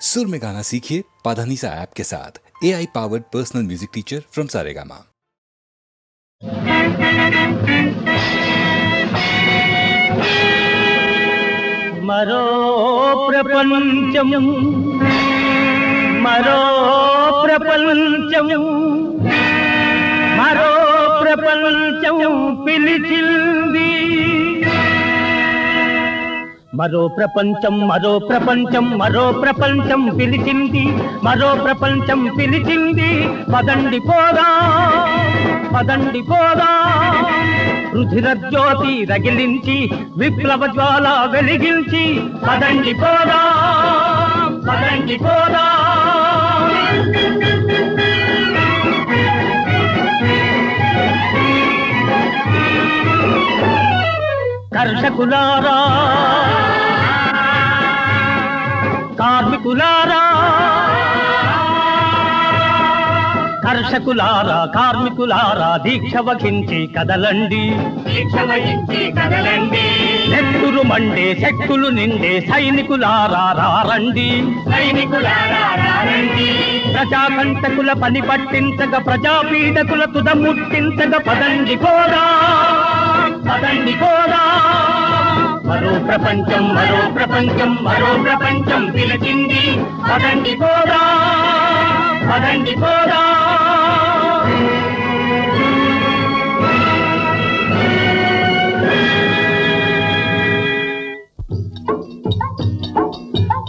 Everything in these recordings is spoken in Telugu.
सुर में गाना सीखिए पाधानीसा ऐप के साथ A I powered personal music teacher from Saregama మరో ప్రపంచం మరో ప్రపంచం మరో ప్రపంచం పిలిచింది మరో ప్రపంచం మరో ప్రపంచం మరో ప్రపంచం పిలిచింది మరో ప్రపంచం పిలిచింది. పదండి పోదా పదండి పోదా. రుధిర జ్యోతి రగిలించి విప్లవ జ్వాల వెలిగించి పదండి పోదా పదండి పోదా. కర్షకులారా. కార్మికులారా. కర్షకులారా కార్మికులారా దీక్ష వహించి కదలండి. కదలండి. మండే శక్తులు నిండే సైనికులారా రారండి. సైనికులారా రారండి. ప్రజాకంటకుల పని పట్టించగ ప్రజాపీడకుల తుద ముట్టించగ పదండి పోదా పదండి పోదా మరో ప్రపంచం మరో ప్రపంచం మరో ప్రపంచం పిలిచింది. పదండి పోదా పదండి పోదా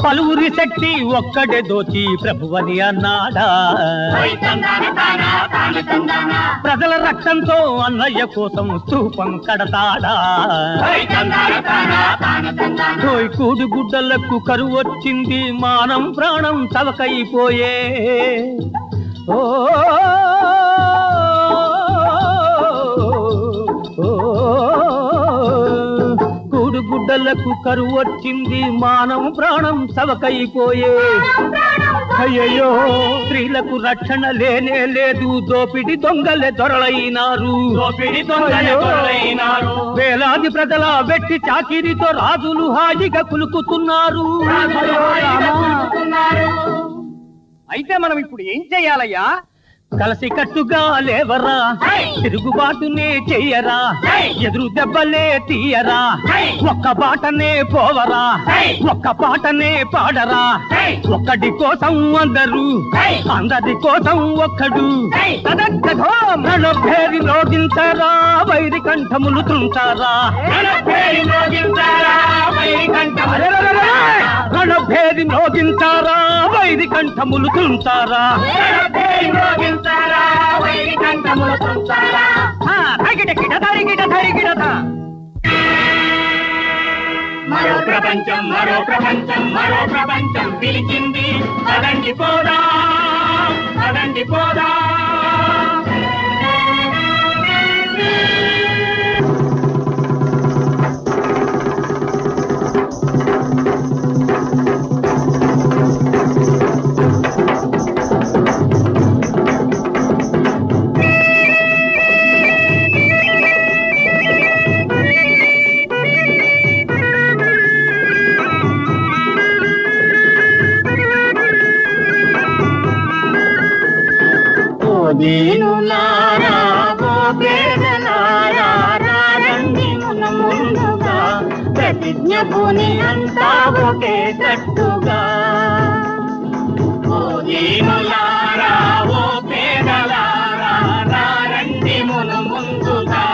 పలువురి శక్తి ఒక్కడే దోచి ప్రభువని అన్నాడా. ప్రజల రక్తంతో అన్నయ్య కోసం స్థూపం కడతాడా. ఓయ్ గుడ్డలకు కరువు వచ్చింది మానం ప్రాణం తవకైపోయే ఓ, కూడు గుడ్డలకు కరువు వచ్చింది మానం ప్రాణం తవకైపోయే అయ్యయ్యో స్త్రీలకు రక్షణ లేనే లేదు దోపిడి దొంగలే దొరలైనారు. వేలాది ప్రజల వెట్టి చాకిరితో రాజులు హాయిగా కులుకుతున్నారు. అయితే మనం ఇప్పుడు ఏం చెయ్యాలయ్యా కలిసి కట్టుగా లేవరా! తిరుగుబాటునే చెయ్యరా! ఎదురు దెబ్బలే తీయరా! ఒక్క బాటనే పోవరా! ఒక్క పాటనే పాడరా? హై! ఒక్కడి కోసం అందరూ! అందరి కోసం ఒక్కడు. మన భేరి లోగించారా వైరి కంఠములు తుంటారా రణభేది మోగించారా వైరి కంఠములు తుంటారా మరో ప్రపంచం మరో ప్రపంచం మరో ప్రపంచం పిలిచింది. పదండి పోదా పదండి పోదా. నేను నారా గోపేద నారా రారండి మున ముందుగా ప్రతిజ్ఞ భూని అంతా ఒకే తట్టుగా ఓ దీనులారా ఓ పేదలారా రారండి మున ముందుగా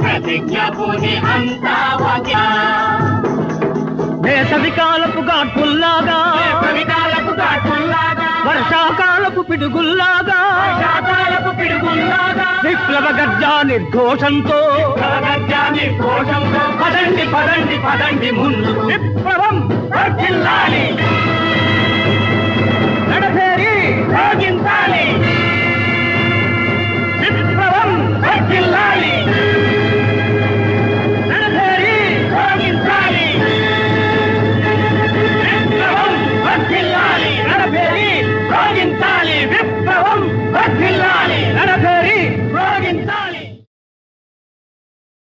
ప్రతిజ్ఞ భూని అంతా ఒకే వేసవి కాలపు ఘాటుల్లాగా వర్షాకాలపు పిడుగుల్లాగా. శాతాలకు పిడుగుల్లాగా. విప్లవ గర్జా నిర్ఘోషంతో. కలగర్జాని కోశంతో పదండి పదండి పదండి ముందు. విప్లవం వర్ధిల్లాలి. నడచేరి సాగించాలి